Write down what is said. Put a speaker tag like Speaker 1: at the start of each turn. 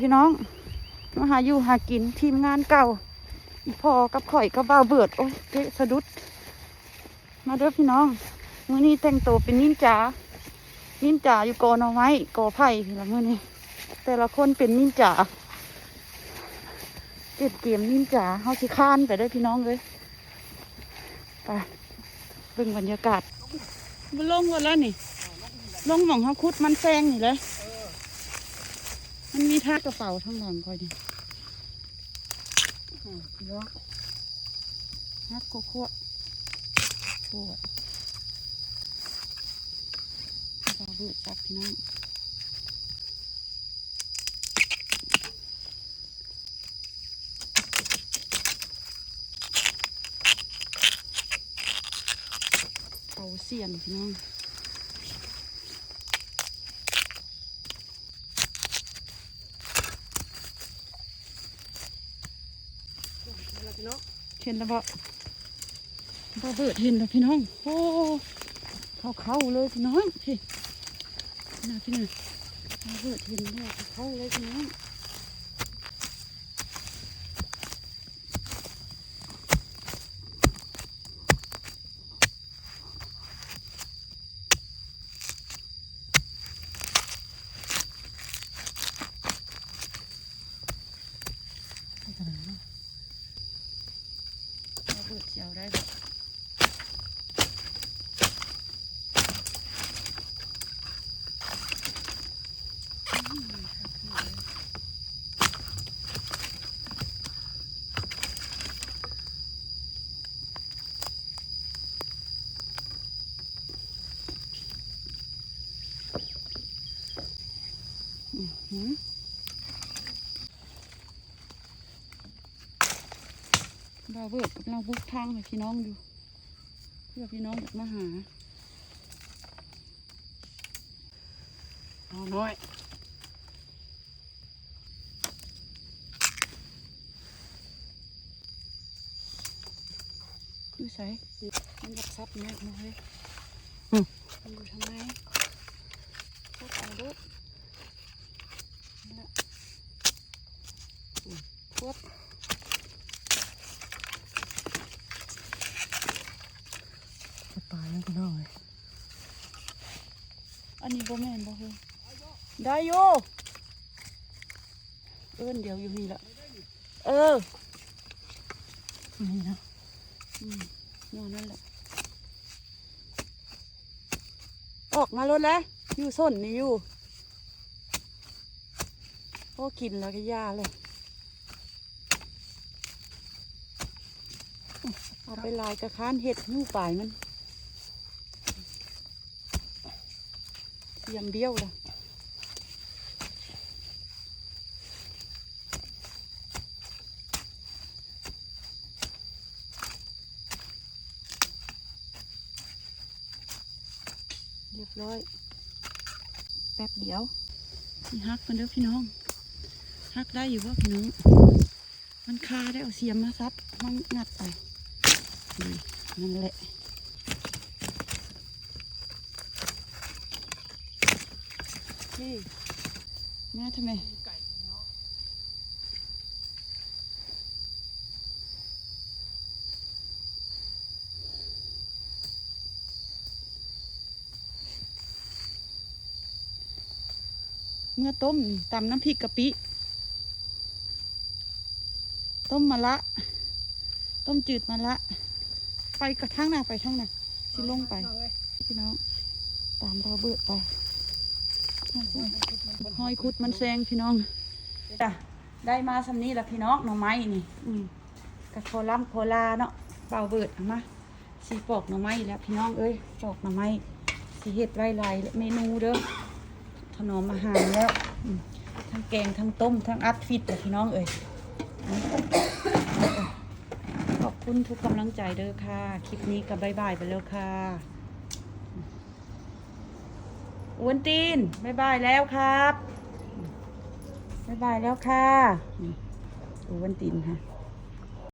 Speaker 1: พี่น้องมาหาอยู่หากินทีมงานเก่า อีพอกับข่อยกับบ่าวเบิด โอ้ยเกะสะดุด มาเด้อพี่น้องมื้อนี้แต่งตัวเป็นนินจา นินจาอยู่กอหนอไม้กอไผ่พี่ละมื้อนี้ แต่ละคนเป็นนินจาเจ็ดเกมนินจาเฮาสิค้านไปได้พี่น้องเลยไปเบิ่งบรรยากาศมันลงหมดแล้วนี่ ลงหม่องเฮาคุดมันแซงนี่เลย มันมีท่ากระเป๋าทั้งหลังคอยดิอ่าพี่น้องฮักโกโก้ปวดปลาเบือจับพี่น้องเอาเสียนพี่น้อง เห็นแล้วบ่บ่เบิดเห็นแล้วพี่น้อง โอ้เขาเข้าๆเลยพี่น้องพี่น่าพี่น้องบ่เบิดเห็นแล้วเข้าๆเลยพี่น้องไปทางไหนเนาะบ่เบิ ดเสียวได้บ่อืมครับพี่เอ้ ยอื้อหือบ่าวเบิร์ดกำลังบุกทางให้พี่น้องอยู่ เพื่อพี่น้องมาหา
Speaker 2: เอาน้อย
Speaker 1: อยู่ใส่มันอยากซับแม่มาเลย
Speaker 2: อืม
Speaker 1: มันอยู่ทางไหนซับเอาลูกนั่นและอืมพวด
Speaker 2: จะตายแล้ว พี่น้องเลย
Speaker 1: อันนี้บ่แม่นบ่เฮ้ยได้อยู่เอิ้นเดี๋ยวอยู่นี่ละเออ
Speaker 2: นี่นะ
Speaker 1: อืมนอนนั่นแหละออกมารถแล้วอยู่ส้นนี่อยู่โอ้กินแล้วก็ยาเลยเอาไปลายกระค้านเห็ดหูป่ายมันเสี ยมเดียวละเรียบร้อย แป๊บเดียวนี่ฮักมันเด้อพี่น้องฮักได้อยู่ว่าพี่น้องมันคาได้เอาเสียมมาซับมันงัดไปนั่นแหละ นี่แม่ ทำไมเมื่อต้มตำน้ำพริกกะปิ ต้มมะละ ต้มจืดมะละ ไปกระทั่งหน้าไปทั้งหน้าสิลงไป พี่น้อง ตามพาเบิดไป หอยคุดมันแซงพี่น้องจ้ะได้มาสำนี้ละพี่น้องหน่อไม้นี่อืมกะโคลัมโคลาเนาะเปล่าเบิดเอามาสีปอกหน่อไม้แล้วพี่น้องเอ้ยปอกหน่อไม้สีเห็ดไร่ไรเมนูเด้อถนอมอาหารแล้วอืมทั้งแกงทั้งต้มทั้งอัดฟิตเลยพี่น้องเอ้ยขอบคุณทุกกำลังใจเด้อค่ะ คลิปนี้กับบายบายไปแล้วค่ะ อ้วนตีนบายบายแล้วครับบายบายแล้วค่ะอ้วนตีนค่ะ